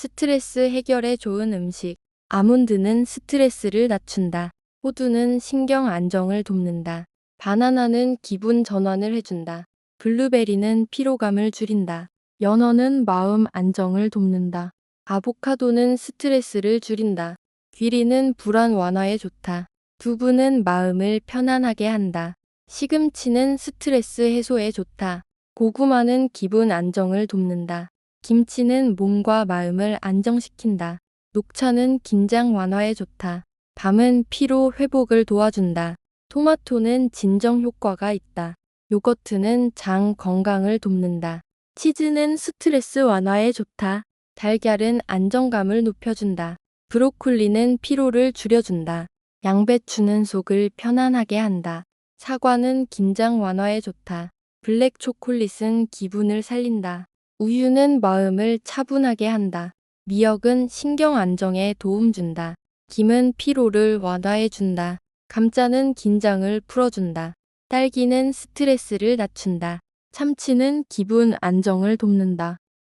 스트레스 해결에 좋은 음식. 아몬드는 스트레스를 낮춘다. 호두는 신경 안정을 돕는다. 바나나는 기분 전환을 해준다. 블루베리는 피로감을 줄인다. 연어는 마음 안정을 돕는다. 아보카도는 스트레스를 줄인다. 귀리는 불안 완화에 좋다. 두부는 마음을 편안하게 한다. 시금치는 스트레스 해소에 좋다. 고구마는 기분 안정을 돕는다. 김치는 몸과 마음을 안정시킨다. 녹차는 긴장 완화에 좋다. 밤은 피로 회복을 도와준다. 토마토는 진정 효과가 있다. 요거트는 장 건강을 돕는다. 치즈는 스트레스 완화에 좋다. 달걀은 안정감을 높여준다. 브로콜리는 피로를 줄여준다. 양배추는 속을 편안하게 한다. 사과는 긴장 완화에 좋다. 블랙 초콜릿은 기분을 살린다. 우유는 마음을 차분하게 한다. 미역은 신경 안정에 도움 준다. 김은 피로를 완화해 준다. 감자는 긴장을 풀어준다. 딸기는 스트레스를 낮춘다. 참치는 기분 안정을 돕는다.